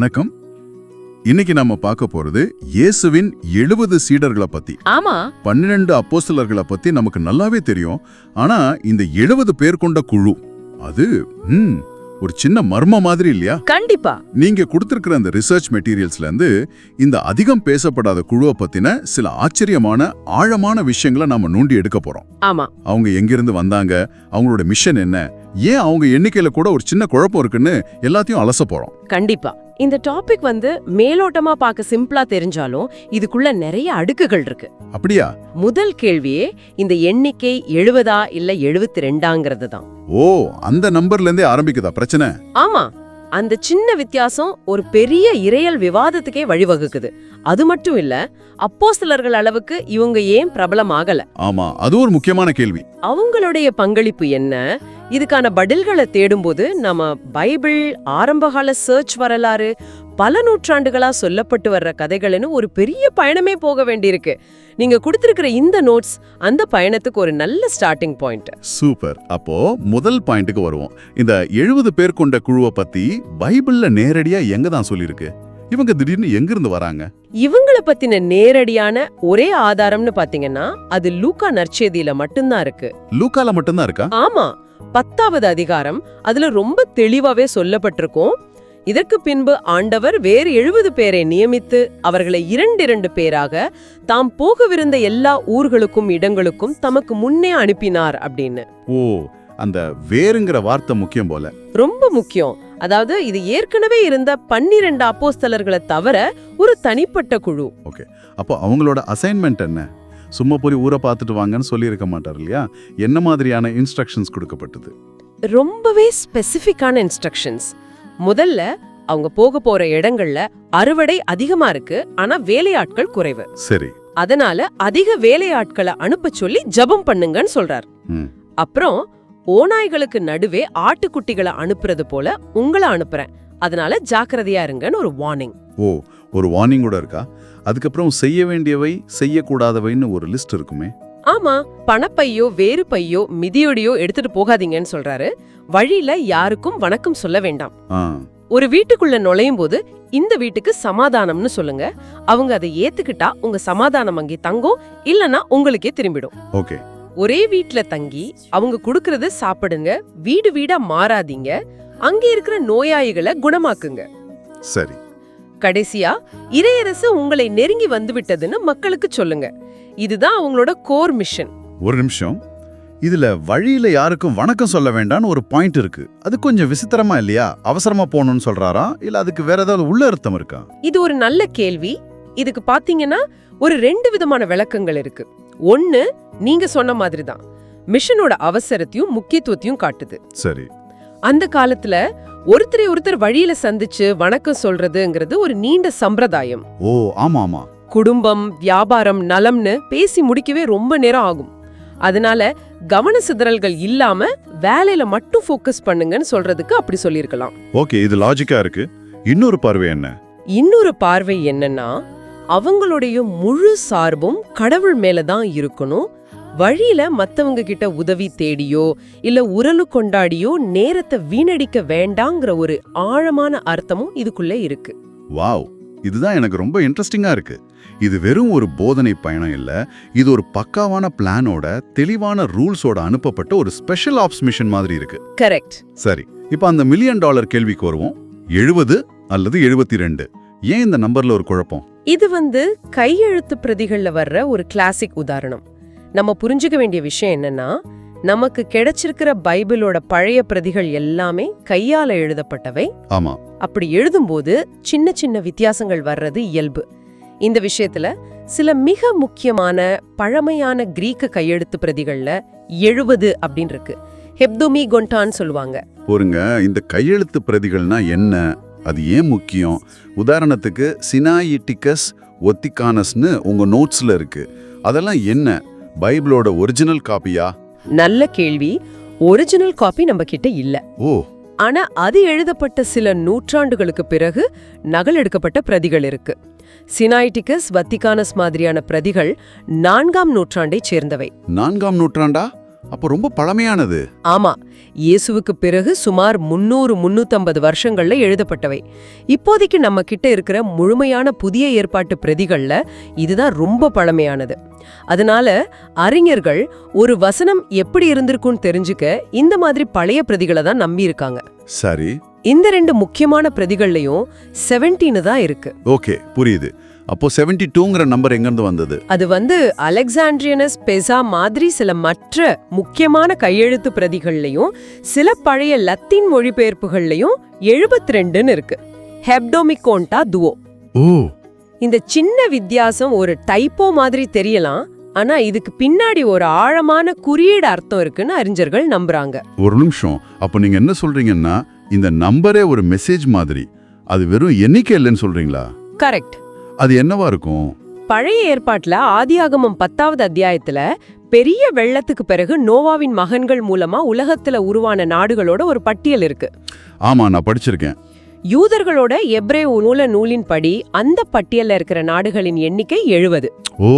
வணக்கம். இன்னைக்கு நம்ம பார்க்க போறது இயேசுவின் எழுபது சீடர்களை பத்தி. ஆமா. பன்னிரண்டு அப்போஸ்தலர்களை பத்தி நமக்கு நல்லாவே தெரியும். ஆனா இந்த எழுபது பேர் கொண்ட குழு அது ம், ஒரு சின்ன மர்ம மாதிரி இல்லையா? கண்டிப்பா. நீங்க கொடுத்திருக்கிற அந்த ரிசர்ச் மெட்டீரியல்ஸ்ல இருந்து இந்த அதிகம் பேசப்படாத குழுவை பத்தின சில ஆச்சரியமான ஆழமான விஷயங்களை நாம நோண்டி எடுக்க போறோம். ஆமா. அவங்க எங்கிருந்து வந்தாங்க? அவங்களோட மிஷன் என்ன? ஏன் அவங்க எண்ணிக்கையில கூட ஒரு சின்ன குழப்பம் இருக்குன்னு எல்லாத்தையும் அலச போறோம். கண்டிப்பா. இந்த டாபிக் வந்து மேலோட்டமா பார்க்க சிம்பிளா தெரிஞ்சாலும் இதுக்குள்ள நிறைய அடுக்குகள் இருக்கு. அப்படியா? முதல் கேள்வியே இந்த எண்ணிக்கை எழுபதா இல்ல எழுபத்தி ரெண்டாங்கிறது தான். ஓ அந்த நம்பர்ல இருந்தே ஆரம்பிக்குதா? பிரச்சனை? ஆமா. அந்த சின்ன வித்தியாசம் ஒரு பெரிய இறையல் விவாதத்துக்கே வழிவகுக்குது. அது மட்டும் இல்ல அப்போஸ்தலர்கள் அளவுக்கு இவங்க ஏன் பிரபலமாகல? ஆமா அது ஒரு முக்கியமான கேள்வி. அவங்களுடைய பங்களிப்பு என்ன? இதுக்கான பதில்களை தேடும்போது நம்ம பைபிள் ஆரம்பகால சர்ச் வரலாறு பல நூற்றாண்டுகளா சொல்லப்பட்டு வர்ற கதைகள்னு ஒரு பெரிய பயணமே போக வேண்டியிருக்கு. நீங்க கொடுத்திருக்கிற இந்த நோட்ஸ் அந்த பயணத்துக்கு ஒரு நல்ல ஸ்டார்டிங் பாயிண்ட். சூப்பர். அப்போ முதல் பாயிண்ட்டுக்கு வருவோம். இந்த எழுபது பேர் கொண்ட குழுவை பத்தி பைபிள்ல நேரடியா எங்க தான் சொல்லியிருக்கு? இவங்க திடீர்னு எங்க இருந்து வராங்க? இவங்கள பத்தின நேரடியான ஒரே ஆதாரம்னு பாத்தீங்கன்னா அது லூக்கா நற்செய்தியில மட்டும்தான் இருக்கு. லூக்கால மட்டும்தான் இருக்கா? ஆமா. பத்தாவது அதிகாரம் அதுல ரொம்ப தெளிவாவே சொல்லப்பட்டிருக்கும். இதற்கு பின்பு ஆண்டவர் வேறு எழுபது பேரை நியமித்து அவர்களை இரண்டிரண்டு பேராக தாம் போகவிருந்த எல்லா ஊர்களுக்கும் இடங்களுக்கும் தமக்கு முன்னே அனுப்பினார் அப்படின்னு. ஓ அந்த வேறுங்கிற வார்த்தை முக்கியம் போல. ரொம்ப முக்கியம். அதாவது இது ஏற்கனவே இருந்த பன்னிரண்டு அப்போஸ்தலர்களை தவிர ஒரு தனிப்பட்ட குழு. அப்போ அவங்களோட அசைன்மெண்ட் என்ன? சும்மா போய் ஊரை பார்த்துட்டு வாங்கன்னு சொல்லியிருக்க மாட்டார் இல்லையா? என்ன மாதிரியான இன்ஸ்ட்ரக்ஷன்ஸ் கொடுக்கப்பட்டது? ரொம்பவே ஸ்பெசிஃபிக்கான இன்ஸ்ட்ரக்ஷன்ஸ் முதல்ல அவங்க போக போற இடங்கள்ல அறுவடை அதிகமா இருக்கு ஆனா வேலையாட்கள் குறைவு. சரி. அதனால அதிக வேலையாட்களை அனுப்ப சொல்லி ஜெபம் பண்ணுங்கன்னு சொல்றார். அப்புறம் ஓநாய்களுக்கு நடுவே ஆட்டுக்குட்டிகளை அனுப்புறது போல உங்களை அனுப்புறேன். அதனால ஜாக்கிரதையா இருங்கன்னு ஒரு வார்னிங் ஓ ஒரு வார்னிங் கூட இருக்கா? அதுக்கப்புறம் செய்ய வேண்டியவை செய்யக்கூடாதவைன்னு ஒரு லிஸ்ட் இருக்குமே. ஆமா பணப்பையோ வேறு பையோ மிதியோடையோ எடுத்துட்டு போகாதீங்கன்னு சொல்றாரு. வழியில யாருக்கும் வணக்கம் சொல்ல வேண்டாம். ஒரு வீட்டுக்குள்ள நுழையும் போது இந்த வீட்டுக்கு சமாதானம்னு சொல்லுங்க. அவங்க அதை ஏத்துக்கிட்டா உங்க சமாதானம் அங்கே தங்கும் இல்லனா உங்களுக்கே திரும்பிடும். ஓகே. ஒரே வீட்ல தங்கி அவங்க குடுக்கறத சாப்பிடுங்க வீடு வீடா மாறாதீங்க அங்க இருக்கிற நோயாளிகளை குணமாக்குங்க. சரி. கடைசியா இறையரசு உங்களை நெருங்கி வந்து விட்டதுன்னு மக்களுக்கு சொல்லுங்க. இதுதான் அவங்களோட கோர் மிஷன். ஒரு நிமிஷம். இதுல வழியில யாருக்கும் வணக்கம் சொல்ல வேண்டாம்னு ஒரு பாயிண்ட் இருக்கு. அது கொஞ்சம் விசித்திரமா இல்லையா? அவசரமா போகணும்னு சொல்றாரா? இல்ல அதுக்கு வேற ஏதாவது உள்ள அர்த்தம் இருக்கா? இது ஒரு நல்ல கேள்வி. இதுக்கு பாத்தீங்கன்னா ஒரு ரெண்டு விதமான விளக்கங்கள் இருக்கு. ஒன்னு நீங்க சொன்ன மாதிரி தான் மிஷனோட அவசரத்தையும் முக்கியத்துவத்தையும் காட்டுது. சரி. அந்த காலத்துல ஒருத்தரை ஒருத்தர் வழியில சந்திச்சு வணக்கம் சொல்றதுங்கிறது ஒரு நீண்ட சம்பிரதாயம். ஓ ஆமா ஆமா குடும்பம் வியாபாரம் நலம்னு பேசி முடிக்கவே ரொம்ப நேரம் ஆகும். அதனால கவன சிதறல்கள் இல்லாம வேலையில மட்டும் ஃபோக்கஸ் பண்ணுங்கன்னு சொல்றதுக்கு அப்படி சொல்லியிருக்கலாம். ஓகே இது லாஜிக்கா இருக்கு. இன்னொரு பார்வை என்ன? இன்னொரு பார்வை என்னன்னா அவங்களுடைய முழு சார்பும் கடவுள் மேல தான் இருக்கணும். வழியில மத்தவங்க கிட்ட உதவி தேடியோ இல்ல உரலு கொண்டாடியோ நேரத்தை வீணடிக்க வேண்டாங்கிற ஒரு ஆழமான அர்த்தமும் இதுக்குள்ள இருக்கு. வாவ். இதுதான் எனக்கு ரொம்ப இன்ட்ரெஸ்டிங்கா இருக்கு. இது வெறும் ஒரு போதனை பயணம் இல்ல இது ஒரு பக்காவான பிளானோட தெளிவான ரூல்ஸோட அனுப்பப்பட்ட ஒரு ஸ்பெஷல் ஆப்ஸ் மிஷன் மாதிரி இருக்கு. கரெக்ட் சரி இப்போ அந்த மில்லியன் டாலர் கேள்விக்கு வருவோம். எழுபது அல்லது எழுபத்தி ரெண்டு ஏன் இந்த நம்பர்ல ஒரு குழப்பம்? இது வந்து கையெழுத்து பிரதிகள்ல வர்ற ஒரு கிளாசிக் உதாரணம். நம்ம புரிஞ்சுக்க வேண்டிய விஷயம் என்னன்னா நமக்கு கிடைச்சிருக்கிற பைபிளோட பழைய பிரதிகள் எல்லாமே கையால எழுதப்பட்டவை. ஆமா. அப்படி எழுதும்போது சின்ன சின்ன வித்தியாசங்கள் வர்றது இயல்பு. இந்த விஷயத்துல சில மிக முக்கியமான பழமையான கிரீக்கு கையெழுத்து பிரதிகள்ல எழுபது அப்படின்னு இருக்கு ஹெப்துமி கொண்டான்னு சொல்லுவாங்க. போருங்க இந்த கையெழுத்து பிரதிகள்னா என்ன? அது ஏன் முக்கியம்? உதாரணத்துக்கு சினாயிட்டிகஸ் ஒத்திகானஸ்னு உங்க நோட்ஸ்ல இருக்கு. அதெல்லாம் என்ன? பைபிளோட ஒரிஜினல் காப்பியா? நல்ல கேள்வி. ஒரிஜினல் காப்பி நம்ம கிட்ட இல்ல. ஓ. ஆனா அது எழுதப்பட்ட சில நூற்றாண்டுகளுக்கு பிறகு நகல் எடுக்கப்பட்ட பிரதிகள் இருக்கு. சினாய்டிகஸ் வத்திகானஸ் மாதிரியான பிரதிகள் நான்காம் நூற்றாண்டைச் சேர்ந்தவை. நான்காம் நூற்றாண்டா? அப்போ ரொம்ப பழமையானது. ஆமா. இயேசுவுக்கு பிறகு சுமார் முன்னூறு முன்னூத்தம்பது வருஷங்கள்ல எழுதப்பட்டவை. இப்போதைக்கு நம்ம கிட்ட இருக்கிற முழுமையான புதிய ஏற்பாட்டு பிரதிகள்ல இதுதான் ரொம்ப பழமையானது. அதனால அறிஞர்கள் ஒரு வசனம் எப்படி இருந்திருக்கும்னு தெரிஞ்சுக்க இந்த மாதிரி பழைய பிரதிகளை தான் நம்பி இருக்காங்க. சரி. இந்த ரெண்டு முக்கியமான பிரதிகள்லயும் செவன்டீனு தான் இருக்கு. ஓகே புரியுது. அப்போ 72 டூங்கிற நம்பர் எங்கிருந்து வந்தது? அது வந்து அலெக்சாண்ட்ரியனஸ் பெசா மாதிரி சில மற்ற முக்கியமான கையெழுத்து பிரதிகள்லையும் சில பழைய லத்தீன் மொழிபெயர்ப்புகள்லையும் 72 ரெண்டுன்னு இருக்கு. ஹெப்டோமிகோண்டா துவோ ஓ இந்த சின்ன வித்தியாசம் ஒரு டைப்போ மாதிரி தெரியலாம் ஆனா இதுக்கு பின்னாடி ஒரு ஆழமான குறியீடு அர்த்தம் இருக்குன்னு அறிஞர்கள் நம்புறாங்க. ஒரு நிமிஷம். அப்போ நீங்க என்ன சொல்றீங்கன்னா இந்த நம்பரே ஒரு மெசேஜ் மாதிரி. அது வெறும் எண்ணிக்கை இல்லைன்னு சொல்றீங்களா? கரெக்ட். அது என்னவா இருக்கும்? பழைய ஏற்பாட்டுல ஆதியாகமம் பத்தாவது அத்தியாயத்துல பெரிய வெள்ளத்துக்கு பிறகு நோவாவின் மகன்கள் மூலமா உலகத்துல உருவான நாடுகளோட ஒரு பட்டியல் இருக்கு. ஆமா நான் படிச்சிருக்கேன். யூதர்களோட எப்ரே மூல நூலின்படி அந்த பட்டியல்ல இருக்கிற நாடுகளின் எண்ணிக்கை எழுவது. ஓ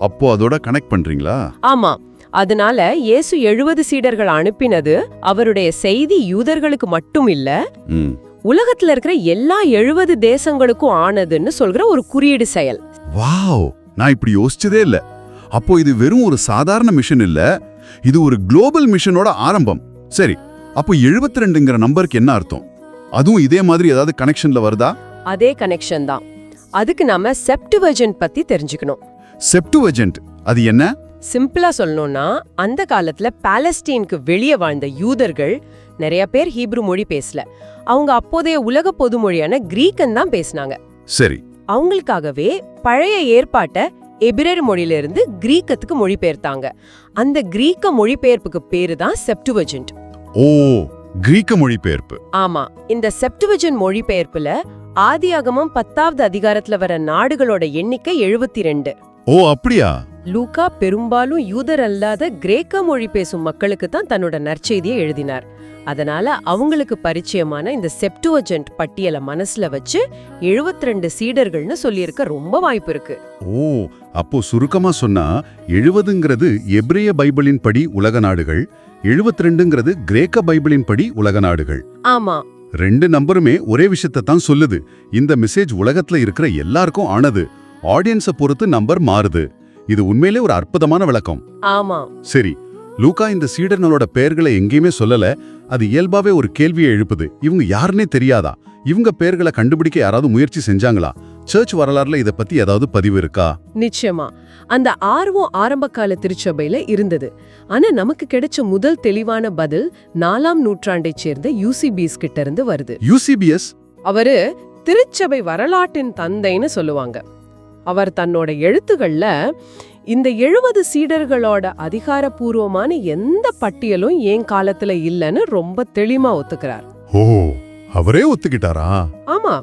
அப்போ அதோட கனெக்ட் பண்றீங்களா? ஆமா. அதனால இயேசு எழுவது சீடர்கள் அனுப்பினது அவருடைய செய்தி யூதர்களுக்கு மட்டும் இல்ல ம். உலகத்துல இருக்கிற எல்லா எழுவது தேசங்களுக்கும் ஆனதுன்னு சொல்கிற ஒரு குறியீடு செயல். வாவ்! நான் இப்படி யோசிச்சதே இல்ல. அப்போ இது வெறும் ஒரு சாதாரண மிஷன் இல்ல இது ஒரு குளோபல் மிஷனோட ஆரம்பம். சரி அப்போ 72 ரெண்டுங்கிற நம்பருக்கு என்ன அர்த்தம்? அதுவும் இதே மாதிரி ஏதாவது கனெக்ஷன்ல வருதா? அதே கனெக்ஷன் தான். அதுக்கு நாம செப்டுவர்ஜன் பத்தி தெரிஞ்சுக்கணும். செப்டுவஜென்ட் அது என்ன? சிம்பிளா சொல்லணும்னா அந்த காலத்துல பாலஸ்டீனுக்கு வெளியே வாழ்ந்த யூதர்கள் நிறைய பேர் ஹீப்ரு மொழி பேசல. அவங்க அப்போதைய உலக பொதுமொழியான கிரீக்கன் தான் பேசினாங்க. சரி. அவங்களுக்காகவே பழைய ஏற்பாட்டை எபிரர் மொழியிலிருந்து கிரீக்கத்துக்கு மொழிபெயர்த்தாங்க. அந்த கிரீக்க மொழிபெயர்ப்புக்கு பேரு தான் செப்டுவஜென்ட் ஓ கிரீக்க மொழிபெயர்ப்பு. ஆமா இந்த செப்டுவஜன் மொழிபெயர்ப்புல ஆதியாகமம் பத்தாவது அதிகாரத்துல வர நாடுகளோட எண்ணிக்கை எழுபத்தி ரெண்டு ஓ அப்படியா? லூகா பெரும்பாலும் யூதர் அல்லாத கிரேக்க மொழி பேசும் மக்களுக்கு தான் தன்னோட நற்செய்தியை எழுதினார். அதனால அவங்களுக்கு பரிச்சயமான இந்த செப்டுவஜென்ட் பட்டியலை மனசுல வச்சு 72 ரெண்டு சீடர்கள்னு சொல்லியிருக்க ரொம்ப வாய்ப்பு இருக்கு. ஓ அப்போ சுருக்கமா சொன்னா எழுவதுங்கிறது எபிரேய பைபிளின் படி உலக நாடுகள் 72 ரெண்டுங்கிறது கிரேக்க பைபிளின் படி உலக நாடுகள். ஆமா. ரெண்டு நம்பருமே ஒரே விஷயத்தை தான் சொல்லுது. இந்த மெசேஜ் உலகத்துல இருக்கிற எல்லாருக்கும் ஆனது. ஆடியன்ஸை பொறுத்து நம்பர் மாறுது. இது உண்மையிலே ஒரு அற்புதமான விளக்கம். ஆமா. சரி லூகா இந்த சீடர்களோட பெயர்களை எங்கேயுமே சொல்லல. அது இயல்பாவே ஒரு கேள்வியை எழுப்புது. இவங்க யாருன்னே தெரியாதா? இவங்க பெயர்களை கண்டுபிடிக்க யாராவது முயற்சி செஞ்சாங்களா? சர்ச் வரலாறுல இத பத்தி ஏதாவது பதிவு இருக்கா? நிச்சயமா. அந்த ஆர்வம் ஆரம்பகால திருச்சபையில இருந்தது. ஆனா நமக்கு கிடைச்ச முதல் தெளிவான பதில் நாலாம் நூற்றாண்டைச் சேர்ந்த யூசிபிஸ் கிட்ட இருந்து வருது. யூசிபிஎஸ்? அவரு திருச்சபை வரலாற்றின் தந்தைன்னு சொல்லுவாங்க. அவர் தன்னோட எழுத்துகள்ல இந்த எழுபது சீடர்களோட அதிகாரப்பூர்வமான எந்த பட்டியலும் என் காலத்துல இல்லைன்னு ரொம்ப தெளிவா ஒத்துக்கிறார். ஓ அவரே ஒத்துக்கிட்டாரா? ஆமா.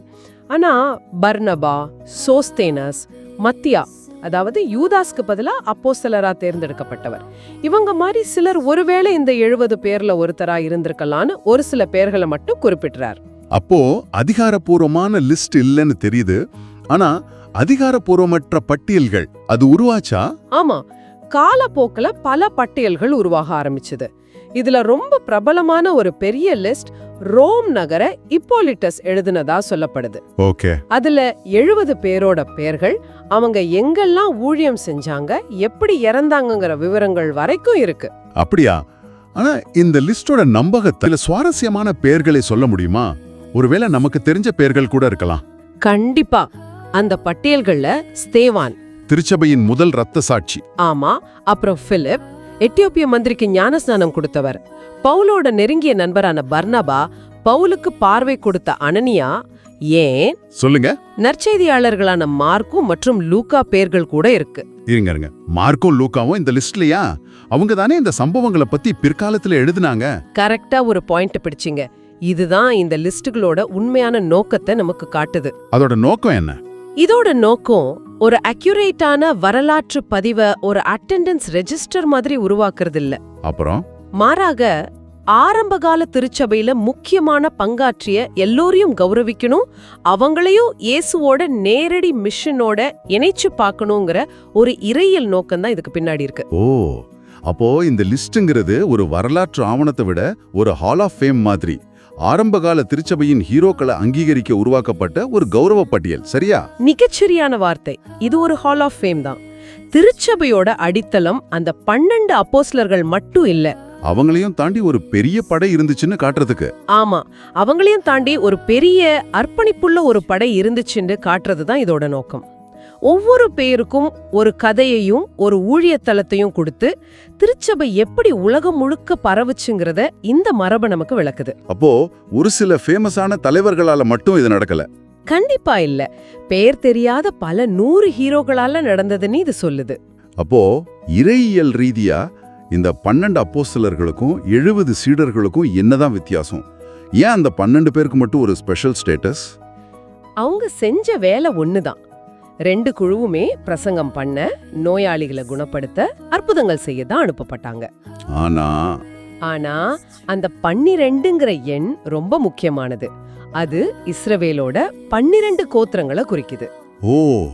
ஆனா பர்னபா சோஸ்தேனஸ் மத்தியா அதாவது யூதாஸ்க்கு பதிலா அப்போஸ்தலரா தேர்ந்தெடுக்கப்பட்டவர். இவங்க மாதிரி சிலர் ஒருவேளை இந்த எழுபது பேர்ல ஒருத்தரா இருந்திருக்கலான்னு ஒரு சில பேர்களை மட்டும் குறிப்பிடுறார். அப்போ அதிகாரப்பூர்வமான லிஸ்ட் இல்லைன்னு தெரியுது. ஆனா அதிகாரப்பூர்வமற்ற பட்டியல்கள் அது உருவாச்சா? ஆமா. காலப்போக்குல பல பட்டியல்கள் உருவாக ஆரம்பிச்சது. இதுல ரொம்ப பிரபலமான ஒரு பெரிய லிஸ்ட் ரோம் நகர இப்போலிட்டஸ் எழுதுனதா சொல்லப்படுது. ஓகே. அதுல எழுபது பேரோட பெயர்கள் அவங்க எங்கெல்லாம் ஊழியம் செஞ்சாங்க எப்படி இறந்தாங்கங்கிற விவரங்கள் வரைக்கும் இருக்கு. அப்படியா? ஆனா இந்த லிஸ்டோட நம்பகத்தை சில சுவாரஸ்யமான பெயர்களை சொல்ல முடியுமா? ஒருவேளை நமக்கு தெரிஞ்ச பெயர்கள் கூட இருக்கலாம். கண்டிப்பா. அந்த பட்டியல்கள்ல ஸ்தேவான் திருச்சபையின் முதல் ரத்த சாட்சி. ஆமா அப்புறம் பிலிப் எட்டியோப்பிய மந்திரிக்கு ஞானஸ்நானம் கொடுத்தவர். பவுலோட நெருங்கிய நண்பரான பர்னபா பவுலுக்கு பார்வை கொடுத்த அனனியா ஏன்? சொல்லுங்க. நற்செய்தியாளர்களான மார்க்கும் மற்றும் லூக்கா பேர்கள் கூட இருக்கு. இருங்க இருங்க. மார்க்கும் லூக்காவும் இந்த லிஸ்ட்லயா? அவங்க தானே இந்த சம்பவங்களை பத்தி பிற்காலத்துல எழுதுனாங்க. கரெக்டா ஒரு பாயிண்ட் பிடிச்சிங்க. இதுதான் இந்த லிஸ்டுகளோட உண்மையான நோக்கத்தை நமக்கு காட்டுது. அதோட நோக்கம் என்ன? இதோட நோக்கம் ஒரு அக்யூரேட்டான வரலாற்று பதிவை ஒரு அட்டெண்டன்ஸ் ரெஜிஸ்டர் மாதிரி உருவாக்குறது இல்ல அப்புறம்? மாறாக ஆரம்பகால திருச்சபையில முக்கியமான பங்காற்றிய எல்லோரையும் கௌரவிக்கணும் அவங்களையும் இயேசுவோட நேரடி மிஷனோட இணைச்சு பார்க்கணுங்கிற ஒரு இறையியல் நோக்கம் தான் இதுக்கு பின்னாடி இருக்கு. ஓ அப்போ இந்த லிஸ்ட்ங்கிறது ஒரு வரலாற்று ஆவணத்தை விட ஒரு ஹால் ஆஃப் ஃபேம் மாதிரி. ஆரம்பகால திருச்சபையின் ஹீரோக்களை அங்கீகரிக்க உருவாக்கப்பட்ட ஒரு கௌரவ பட்டியல் சரியா? மிகச்சரியான வார்த்தை. இது ஒரு ஹால் ஆஃப் ஃபேம் தான். திருச்சபையோட அடித்தளம் அந்த பன்னெண்டு அப்போஸ்லர்கள் மட்டும் இல்ல. அவங்களையும் தாண்டி ஒரு பெரிய படை இருந்துச்சுன்னு காட்டுறதுக்கு. ஆமா. அவங்களையும் தாண்டி ஒரு பெரிய அர்ப்பணிப்புள்ள ஒரு படை இருந்துச்சுன்னு காட்டுறது தான் இதோட நோக்கம். ஒவ்வொரு பேருக்கும் ஒரு கதையையும் ஒரு ஊழியத்தலத்தையும் கொடுத்து திருச்சபை எப்படி உலகம் முழுக்க பரவுச்சுங்கிறத இந்த மரபு நமக்கு விளக்குது. அப்போ ஒரு சில ஃபேமஸான தலைவர்களால மட்டும் இது நடக்கல. கண்டிப்பா இல்ல. பெயர் தெரியாத பல நூறு ஹீரோக்களால நடந்ததுன்னு இது சொல்லுது. அப்போ இறையியல் ரீதியா இந்த பன்னெண்டு அப்போஸ்தலர்களுக்கும் எழுபது சீடர்களுக்கும் என்னதான் வித்தியாசம்? ஏன் அந்த பன்னெண்டு பேருக்கு மட்டும் ஒரு ஸ்பெஷல் ஸ்டேட்டஸ் அவங்க செஞ்ச வேலை ஒண்ணுதான். ரெண்டு குழுவுமே பிரசங்கம் பண்ண நோயாளிகளை குணப்படுத்த அற்புதங்கள் செய்ய தான் அனுப்பப்பட்டாங்க. ஆனா ஆனா அந்த பன்னிரெண்டுங்கிற எண் ரொம்ப முக்கியமானது. அது இஸ்ரவேலோட பன்னிரெண்டு கோத்திரங்களை குறிக்குது. ஓ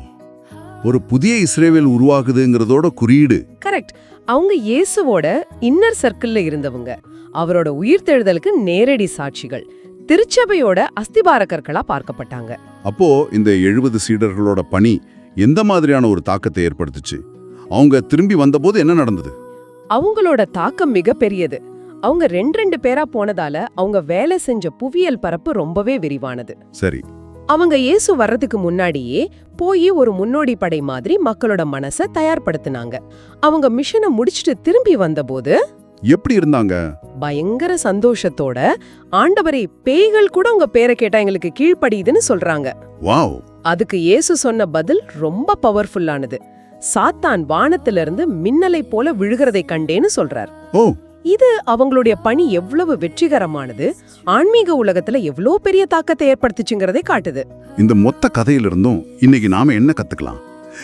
ஒரு புதிய இஸ்ரேவேல் உருவாகுதுங்கிறதோட குறியீடு. கரெக்ட். அவங்க இயேசுவோட இன்னர் சர்க்கிள்ல இருந்தவங்க. அவரோட உயிர்த்தெழுதலுக்கு நேரடி சாட்சிகள். திருச்சபையோட அஸ்திபாரக்கர்களா பார்க்கப்பட்டாங்க. அப்போ இந்த எழுபது சீடர்களோட பணி எந்த மாதிரியான ஒரு தாக்கத்தை ஏற்படுத்துச்சு? அவங்க திரும்பி வந்தபோது என்ன நடந்தது? அவங்களோட தாக்கம் மிகப்பெரியது அவங்க ரெண்டு ரெண்டு பேரா போனதால அவங்க வேலை செஞ்ச புவியியல் பரப்பு ரொம்பவே விரிவானது. சரி. அவங்க இயேசு வர்றதுக்கு முன்னாடியே போய் ஒரு முன்னோடி படை மாதிரி மக்களோட மனச தயார்படுத்தினாங்க. அவங்க மிஷனை முடிச்சிட்டு திரும்பி வந்தபோது எப்படி இருந்தாங்க? பயங்கர சந்தோஷத்தோட ஆண்டவரை பேய்கள் கூட உங்க பேரை கேட்டா எங்களுக்கு கீழ்ப்படியுதுன்னு சொல்றாங்க. வாவ். அதுக்கு இயேசு சொன்ன பதில் ரொம்ப பவர்ஃபுல்லானது சாத்தான் வானத்திலிருந்து மின்னலை போல விழுகிறதை கண்டேன்னு சொல்றார். ஓ. இது அவங்களுடைய பணி எவ்வளவு வெற்றிகரமானது ஆன்மீக உலகத்துல எவ்வளோ பெரிய தாக்கத்தை ஏற்படுத்துச்சுங்கிறதை காட்டுது. இந்த மொத்த கதையிலிருந்தும் இன்னைக்கு நாம என்ன கத்துக்கலாம்?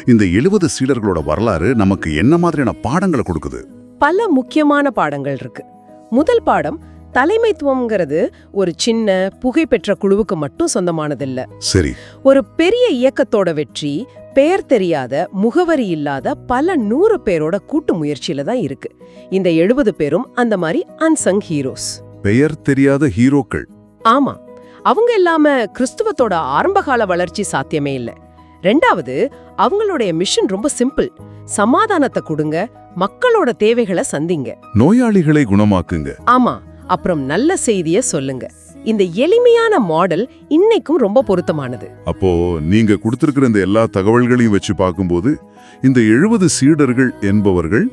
இந்த எழுபது சீடர்களோட வரலாறு நமக்கு என்ன மாதிரியான பாடங்களை கொடுக்குது? பல முக்கியமான பாடங்கள் இருக்கு. முதல் பாடம் தலைமைத்துவம்ங்கிறது ஒரு சின்ன புகைப்பெற்ற குழுவுக்கு மட்டும் சொந்தமானதில்ல. சரி. ஒரு பெரிய இயக்கத்தோட வெற்றி பெயர் தெரியாத முகவரி இல்லாத பல நூறு பேரோட கூட்டு முயற்சியில தான் இருக்கு. இந்த எழுபது பேரும் அந்த மாதிரி அன்சங் ஹீரோஸ் பெயர் தெரியாத ஹீரோக்கள். ஆமா. அவங்க இல்லாம கிறிஸ்துவத்தோட ஆரம்பகால வளர்ச்சி சாத்தியமே இல்ல. ரெண்டாவது அவங்களுடைய மிஷன் ரொம்ப சிம்பிள் சமாதானத்தை கொடுங்க. மக்களோட தேவைகளை சந்திங்க. நோயாளிகளை குணமாக்குங்க. ஆமா. அப்புறம் நல்ல செய்திய சொல்லுங்க. இந்த எளிமையான மாடல் இன்னைக்கும் ரொம்ப பொருத்தமானது. அப்போ நீங்க கொடுத்திருக்கிற இந்த எல்லா தகவல்களையும் வச்சு பார்க்கும்போது இந்த எழுபது சீடர்கள் என்பவர்கள்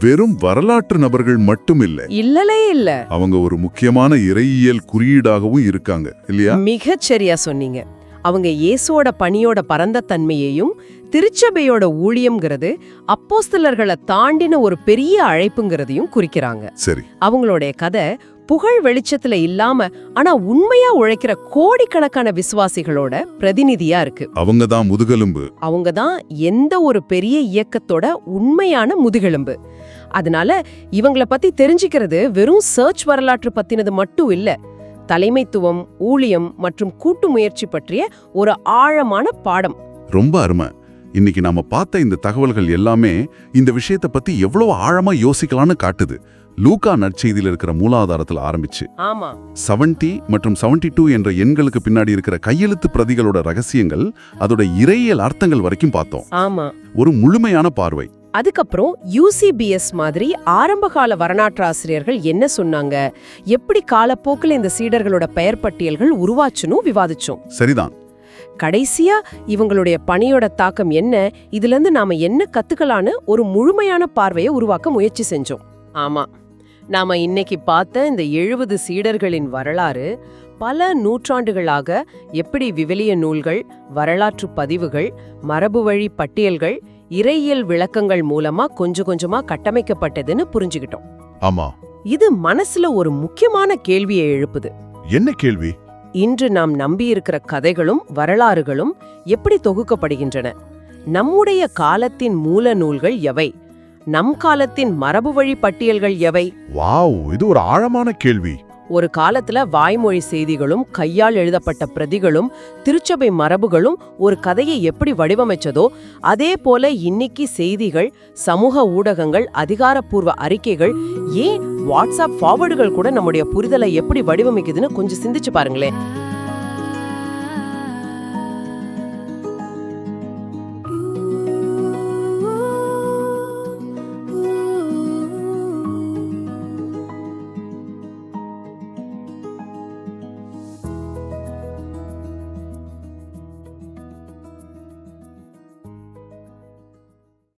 வெறும் வரலாற்று நபர்கள் மட்டும் இல்ல. இல்லலே இல்ல. அவங்க ஒரு முக்கியமான இறையியல் குறியீடாகவும் இருக்காங்க. இல்லையா? மிகச் சரியா சொன்னீங்க. அவங்க இயேசுவோட பணியோட பரந்த தன்மையையும் திருச்சபையோட ஊழியம்ங்கிறது அப்போஸ்தலர்களை தாண்டின ஒரு பெரிய அழைப்புங்கிறதையும் குறிக்கிறாங்க. சரி. அவங்களுடைய கதை புகழ் வெளிச்சத்துல இல்லாம ஆனா உண்மையா உழைக்கிற கோடிக்கணக்கான விசுவாசிகளோட பிரதிநிதியா இருக்கு. அவங்க தான் முதுகெலும்பு. அவங்க தான் எந்த ஒரு பெரிய இயக்கத்தோட உண்மையான முதுகெலும்பு. அதனால இவங்கள பத்தி தெரிஞ்சுக்கிறது வெறும் சர்ச் வரலாற்று பத்தினது மட்டும் இல்ல. தலைமைத்துவம் ஊழியம் மற்றும் கூட்டு முயற்சி பற்றிய ஒரு ஆழமான பாடம். ரொம்ப அருமை. இன்னைக்கு நாம பார்த்த இந்த தகவல்கள் எல்லாமே இந்த விஷயத்தை பத்தி எவ்வளவு ஆழமா யோசிக்கலாம்னு காட்டுது. லூகா நற்செய்தியில இருக்கிற மூலாதாரத்துல ஆரம்பிச்சு. ஆமா. 70 மற்றும் 72 டூ என்ற எண்களுக்கு பின்னாடி இருக்கிற கையெழுத்து பிரதிகளோட ரகசியங்கள் அதோட இறையியல் அர்த்தங்கள் வரைக்கும் பார்த்தோம். ஆமா. ஒரு முழுமையான பார்வை. அதுக்கப்புறம் யூசிபிஎஸ் மாதிரி ஆரம்பகால வரலாற்று ஆசிரியர்கள் என்ன சொன்னாங்க? எப்படி காலப்போக்கில் இந்த சீடர்களோட பெயர் பட்டியல்கள் உருவாச்சுன்னு விவாதிச்சோம். சரிதான். கடைசியா இவங்களுடைய பணியோட தாக்கம் என்ன? இதுல இருந்து நாம என்ன கத்துக்கலான்னு ஒரு முழுமையான பார்வையை உருவாக்க முயற்சி செஞ்சோம். ஆமா. நாம இன்னைக்கு பார்த்த இந்த எழுபது சீடர்களின் வரலாறு பல நூற்றாண்டுகளாக எப்படி விவிலிய நூல்கள் வரலாற்று பதிவுகள் மரபு வழி பட்டியல்கள் இறையியல் விளக்கங்கள் மூலமா கொஞ்சம் கொஞ்சமா கட்டமைக்கப்பட்டதுன்னு புரிஞ்சுக்கிட்டோம். ஆமா. இது மனசுல ஒரு முக்கியமான கேள்வியை எழுப்புது. என்ன கேள்வி? இன்று நாம் நம்பியிருக்கிற கதைகளும் வரலாறுகளும் எப்படி தொகுக்கப்படுகின்றன? நம்முடைய காலத்தின் மூல நூல்கள் எவை? நம் காலத்தின் மரபு வழி பட்டியல்கள் எவை? வாவ் இது ஒரு ஆழமான கேள்வி. ஒரு காலத்துல வாய்மொழி செய்திகளும் கையால் எழுதப்பட்ட பிரதிகளும் திருச்சபை மரபுகளும் ஒரு கதையை எப்படி வடிவமைச்சதோ அதே போல இன்னைக்கு செய்திகள் சமூக ஊடகங்கள் அதிகாரப்பூர்வ அறிக்கைகள் ஏன் வாட்ஸ்அப் ஃபார்வர்டுகள் கூட நம்முடைய புரிதலை எப்படி வடிவமைக்குதுன்னு கொஞ்சம் சிந்திச்சு பாருங்களேன்.